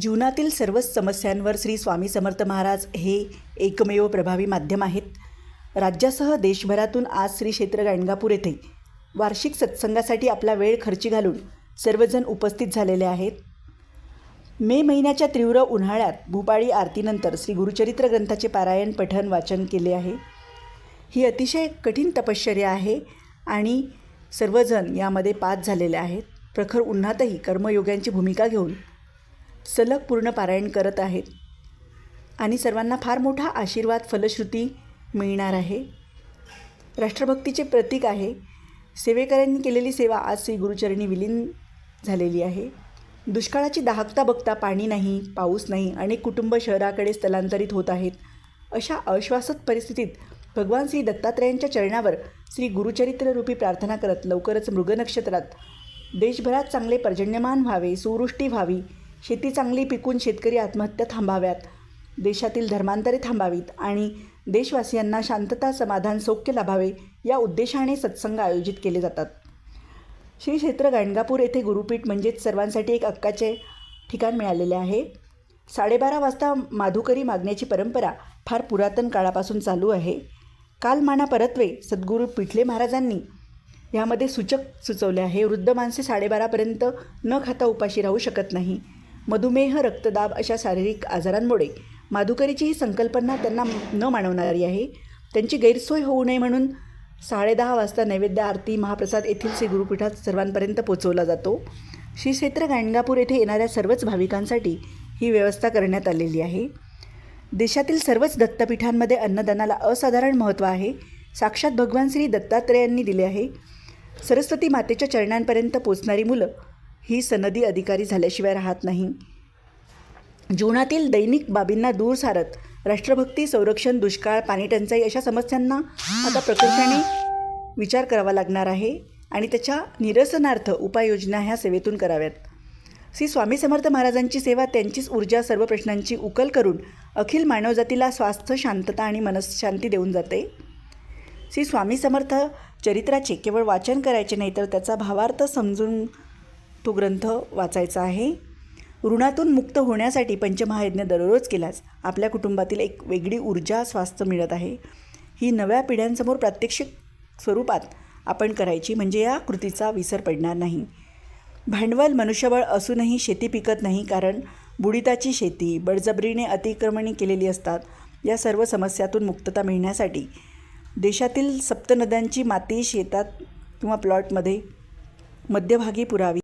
जीवनातील सर्वच समस्यांवर श्री स्वामी समर्थ महाराज हे एकमेव प्रभावी माध्यम आहेत. राज्यासह देशभरातून आज श्री क्षेत्र गाणगापूर येथे वार्षिक सत्संगासाठी आपला वेळ खर्ची घालून सर्वजण उपस्थित झालेले आहेत. मे महिन्याच्या तीव्र उन्हाळ्यात भूपाळी आरतीनंतर श्री गुरुचरित्र ग्रंथाचे पारायण पठण वाचन केले आहे. ही अतिशय कठीण तपश्चर्या आहे आणि सर्वजण यामध्ये पास झालेले आहेत. प्रखर उन्हातही कर्मयोग्यांची भूमिका घेऊन सलग पूर्ण पारायण करत आहेत. आणि सर्वांना फार मोठा आशीर्वाद फलश्रुती मिळणार आहे. राष्ट्रभक्तीचे प्रतीक आहे. सेवेकऱ्यांनी केलेली सेवा आज श्री गुरुचरणी विलीन झालेली आहे. दुष्काळाची दाहकता बघता पाणी नाही पाऊस नाही अनेक कुटुंब शहराकडे स्थलांतरित होत आहेत. अशा अश्वासत परिस्थितीत भगवान श्री दत्तात्रयांच्या चरणावर श्री गुरुचरित्ररूपी प्रार्थना करत लवकरच मृग नक्षत्रात देशभरात चांगले पर्जन्यमान व्हावे सुवृष्टी व्हावी शेती चांगली पिकून शेतकरी आत्महत्या थांबाव्यात. देशातील धर्मांतरे थांबावीत आणि देशवासियांना शांतता समाधान सौख्य लाभावे या उद्देशाने सत्संग आयोजित केले जातात. श्री क्षेत्र गाणगापूर येथे गुरुपीठ म्हणजेच सर्वांसाठी एक हक्काचे ठिकाण मिळालेले आहे. साडेबारा वाजता माधुकरी मागण्याची परंपरा फार पुरातन काळापासून चालू आहे. काल माना परत्वे सद्गुरू पिठले महाराजांनी यामध्ये सूचक सुचवले आहे वृद्ध माणसे साडेबारापर्यंत न खाता उपाशी राहू शकत नाही. मधुमेह रक्तदाब अशा शारीरिक आजारांमुळे माधुकरीची ही संकल्पना त्यांना न मानवणारी आहे. त्यांची गैरसोय होऊ नये म्हणून साडेदहा वाजता नैवेद्य आरती महाप्रसाद येथील श्री गुरुपीठात सर्वांपर्यंत पोचवला जातो. श्री क्षेत्र गाणगापूर येथे येणाऱ्या सर्वच भाविकांसाठी ही व्यवस्था करण्यात आलेली आहे. देशातील सर्वच दत्तपीठांमध्ये अन्नदानाला असाधारण महत्त्व आहे. साक्षात भगवान श्री दत्तात्रेयांनी दिले आहे. सरस्वती मातेच्या चरणांपर्यंत पोचणारी मुलं ही सनदी अधिकारी झाल्याशिवाय राहत नाही. जीवनातील दैनिक बाबींना दूर सारत राष्ट्रभक्ती संरक्षण दुष्काळ पाणीटंचाई अशा समस्यांना आता प्रकर्षाने विचार करावा लागणार आहे आणि त्याच्या निरसनार्थ उपाययोजना ह्या सेवेतून कराव्यात. श्री स्वामी समर्थ महाराजांची सेवा त्यांचीच ऊर्जा सर्व प्रश्नांची उकल करून अखिल मानवजातीला स्वास्थ्य शांतता आणि मनशांती देऊन जाते. श्री स्वामी समर्थ चरित्राचे केवळ वाचन करायचे नाही तर त्याचा भावार्थ समजून तो ग्रंथ वाचायचा आहे. ऋणातून मुक्त होण्यासाठी पंचमहायज्ञ दररोज केलाच आपल्या कुटुंबातील एक वेगळी ऊर्जा स्वास्थ्य मिळत आहे. ही नव्या पिढ्यांसमोर प्रात्यक्षिक स्वरूपात आपण करायची म्हणजे या कृतीचा विसर पडणार नाही. भांडवल मनुष्यबळ असूनही शेती पिकत नाही कारण बुडिताची शेती बळजबरीने अतिक्रमणे केलेली असतात. या सर्व समस्यातून मुक्तता मिळण्यासाठी देशातील सप्तनद्यांची माती शेतात किंवा प्लॉटमध्ये मध्यभागी पुरावी